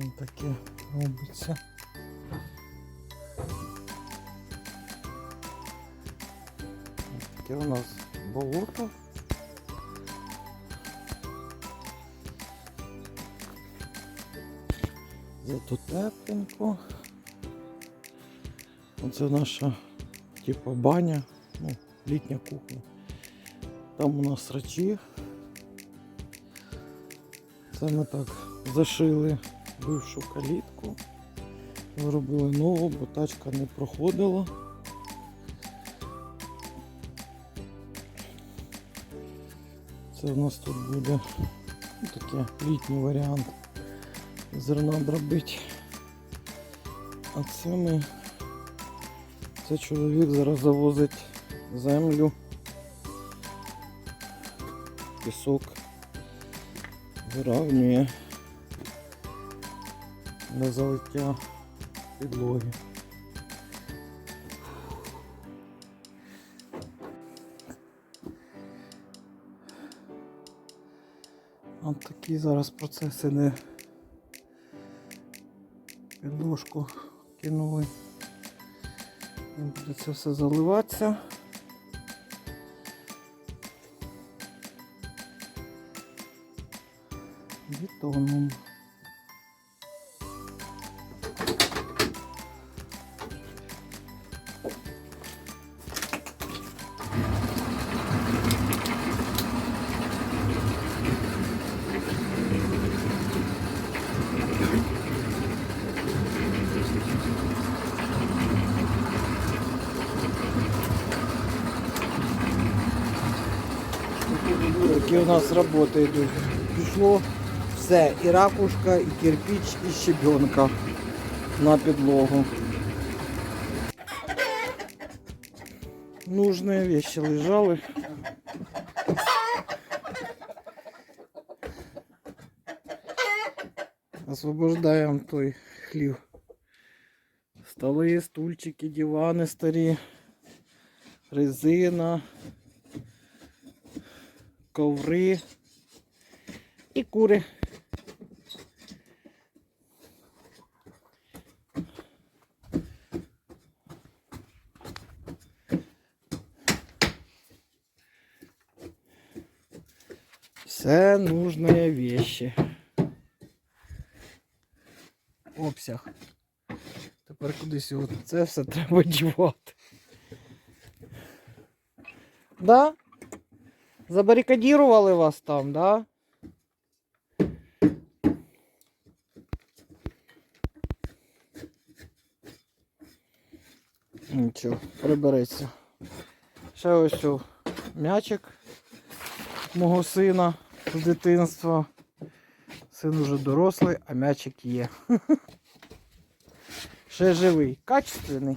Ось таке робиться. Таке у нас болото. Зато тепленько. Оце наша типу баня, ну, літня кухня. Там у нас рачі. Це ми так зашили бившу калітку. Зробили нову, бо тачка не проходила. Це у нас тут буде такий літній варіант зерна дробити. А це ми це чоловік зараз завозить землю, пісок, виравнює на залиття підлоги. От такі зараз процеси іде. Підложку кинули. І Буде це все заливатися. Бетоном. Такі у нас роботи йдуть. Пішло все, і ракушка, і кирпич, і щебенка на підлогу. Нужные вещи лежали. Освобождаємо той хлів. Столи, стульчики, дивани старі, резина, коври і кури. Все нужные вещи. Обсяг. Тепер кудись от це все треба дівати. Да? Забарикадірували вас там, да? Нічого, прибереться. Ще ось о, м'ячик мого сина з дитинства. Син уже дорослий, а м'ячик є. Ще живий, качественний.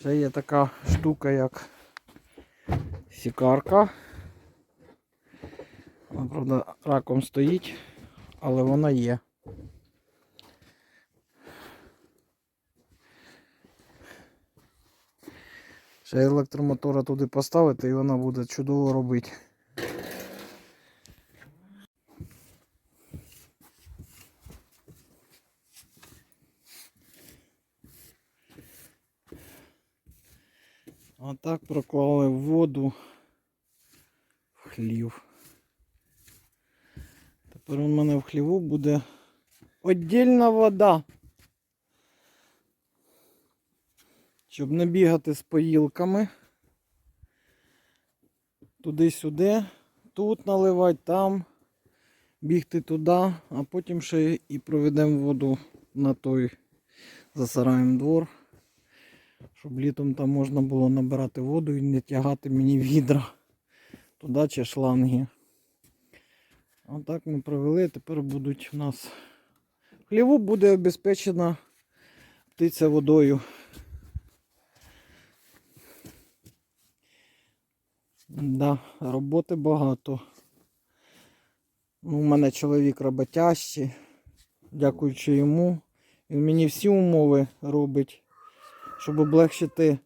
Ще є така штука, як сікарка. Вона, правда, раком стоїть, але вона є. Ще електромотора туди поставити і вона буде чудово робити. А так проклали воду в хлів. Тепер у мене в хліву буде віддільна вода. Щоб не бігати з поїлками. Туди-сюди, тут наливати, там, бігти туди, а потім ще і проведемо воду на той засараємо двор. Щоб літом там можна було набирати воду і не тягати мені відра туди чи шланги. Отак ми провели. Тепер будуть у нас хліву буде обезпечена птиця водою. Да, роботи багато. Ну, у мене чоловік роботящий. Дякуючи йому. Він мені всі умови робить щоб облегшити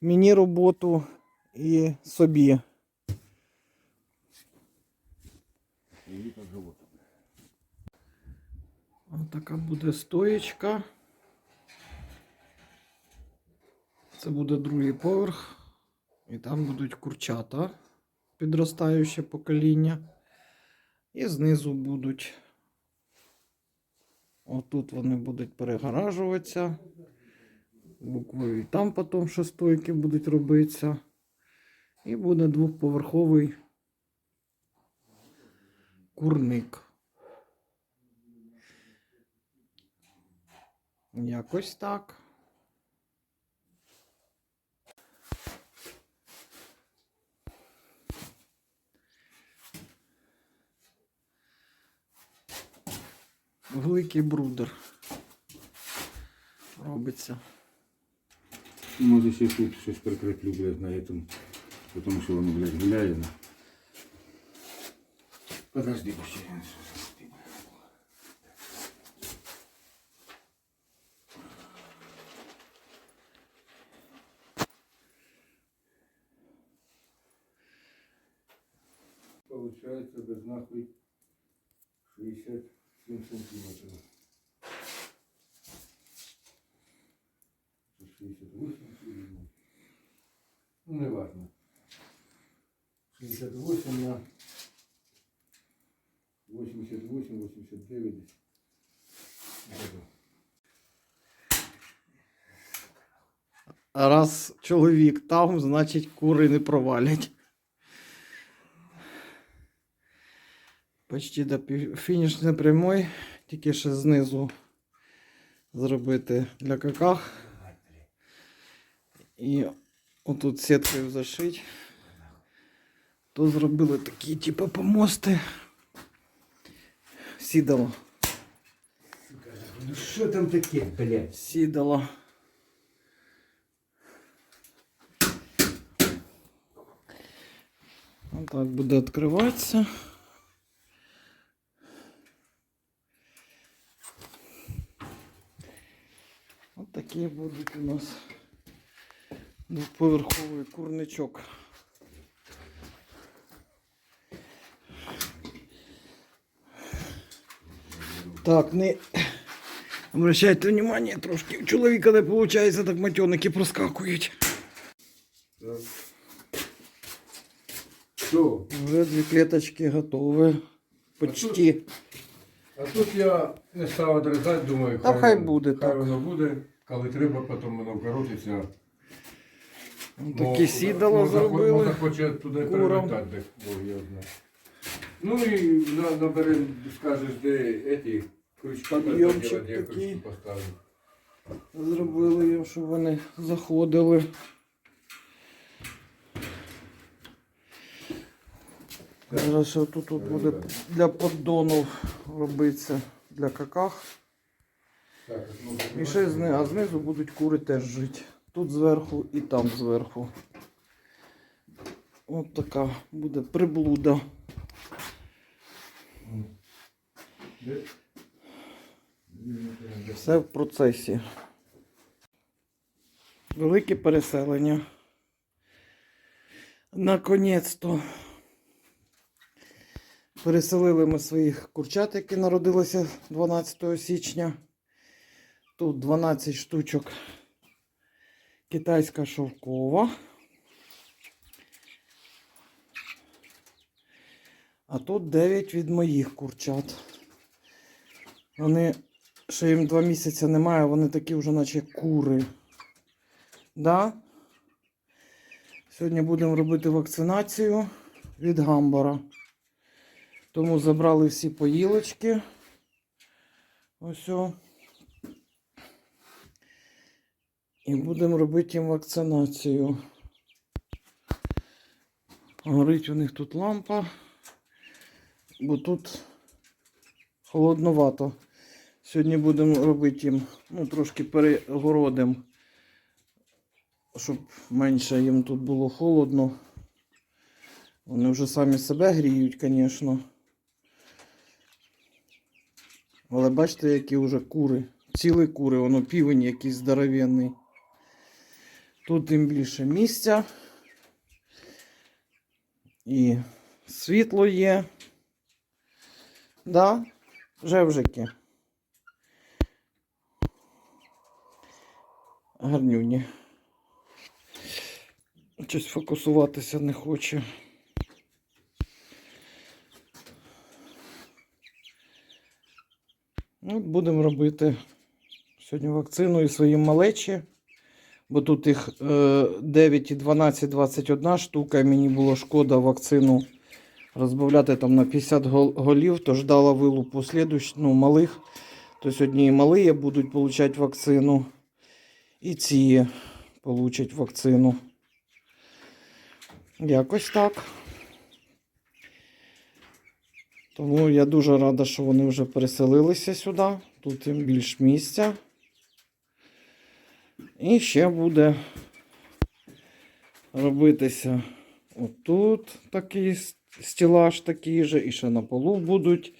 мені роботу і собі. Ось така буде стоєчка. Це буде другий поверх. І там будуть курчата, підростаюче покоління. І знизу будуть. Отут вони будуть перегоражуватися. Буквою і там потім ще стойки будуть робитися. І буде двохповерховий курник. Якось так. Великий брудер робиться. Може ще тут щось прикріплю, блядь, на этом. Тому що воно, блядь, гуляє. на. Подожди, бо ще я щось застиг. Получается без нахуй 67 сантиметров. 68 или? Ну, не важно. 68 на 88, 89. Вот это. А раз чоловік там, значить кури не провалять. Почти до фінішної прямої, тільки ще знизу зробити для каках. І отут сіткою зашить. То зробили такі, типу, помости. Сідало. Ну що там таке, блядь? Сідало. Отак буде відкриватися. Ось такий буде у нас Двоповерховий курничок. Так, не обращайте внимание трошки. У чоловіка не виходить, так матьоники проскакують. Що? Вже дві клеточки готові. Почти. А тут я не став одрізати, думаю, Та хай воно- буде хай так. воно буде, коли треба, потім воно вкоротиться. Ось Такі сідало зробили. хоче туди Курам. перелетати, де Бог його знає. Ну і на, наберем, скажеш, де еті крючки, Підйомчик так, я такий. поставлю. Зробили їм, щоб вони заходили. Зараз ще тут от буде для поддонів робитися для каках. Так, ну, І ще зни, а знизу будуть кури теж жити. Тут зверху і там зверху. От така буде приблуда. Все в процесі. Велике переселення. Наконець-то переселили ми своїх курчат, які народилися 12 січня. Тут 12 штучок китайська шовкова. А тут 9 від моїх курчат. Вони ще їм 2 місяці немає, вони такі вже наче кури. Да? Сьогодні будемо робити вакцинацію від гамбара. Тому забрали всі поїлочки. Ось. І будемо робити їм вакцинацію. Горить у них тут лампа, бо тут холодновато. Сьогодні будемо робити їм, ну, трошки перегородимо, щоб менше їм тут було холодно. Вони вже самі себе гріють, звісно. Але бачите, які вже кури. Цілі кури, воно півень якийсь здоровенний. Тут тим більше місця. І світло є. Да? Жевжики. Гарнюні. Щось фокусуватися не хоче. Ну, от будемо робити сьогодні вакцину і свої малечі. Бо тут їх е, 9 і 12, 21 штука. Мені було шкода вакцину розбавляти там на 50 гол- голів, тож дала вилупу слідуч, ну, малих. То сьогодні і малі будуть отримати вакцину. І ці получать вакцину. Якось так. Тому я дуже рада, що вони вже переселилися сюди. Тут їм більш місця. І ще буде робитися отут такий стілаж такий же, і ще на полу будуть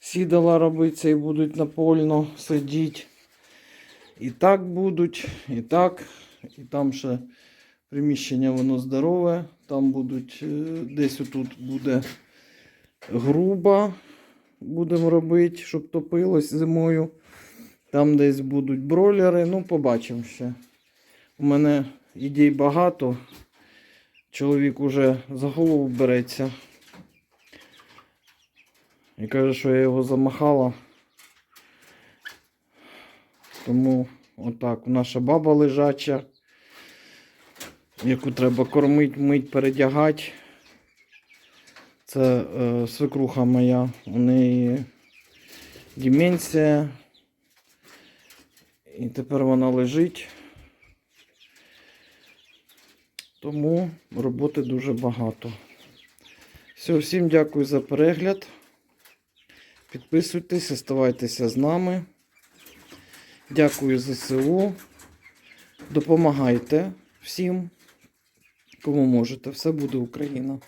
сідала робитися і будуть напольно сидіти. І так будуть, і так, і там ще приміщення воно здорове. Там будуть е, десь отут буде груба. Будемо робити, щоб топилось зимою. Там десь будуть бройлери. Ну, побачимо ще. У мене ідей багато. Чоловік уже за голову береться. І каже, що я його замахала. Тому отак. Наша баба лежача, яку треба кормити, мить, передягати. Це е, свекруха моя. У неї деменція. І тепер вона лежить. Тому роботи дуже багато. Все, всім дякую за перегляд. Підписуйтесь, оставайтеся з нами. Дякую ЗСУ. Допомагайте всім, кому можете. Все буде Україна.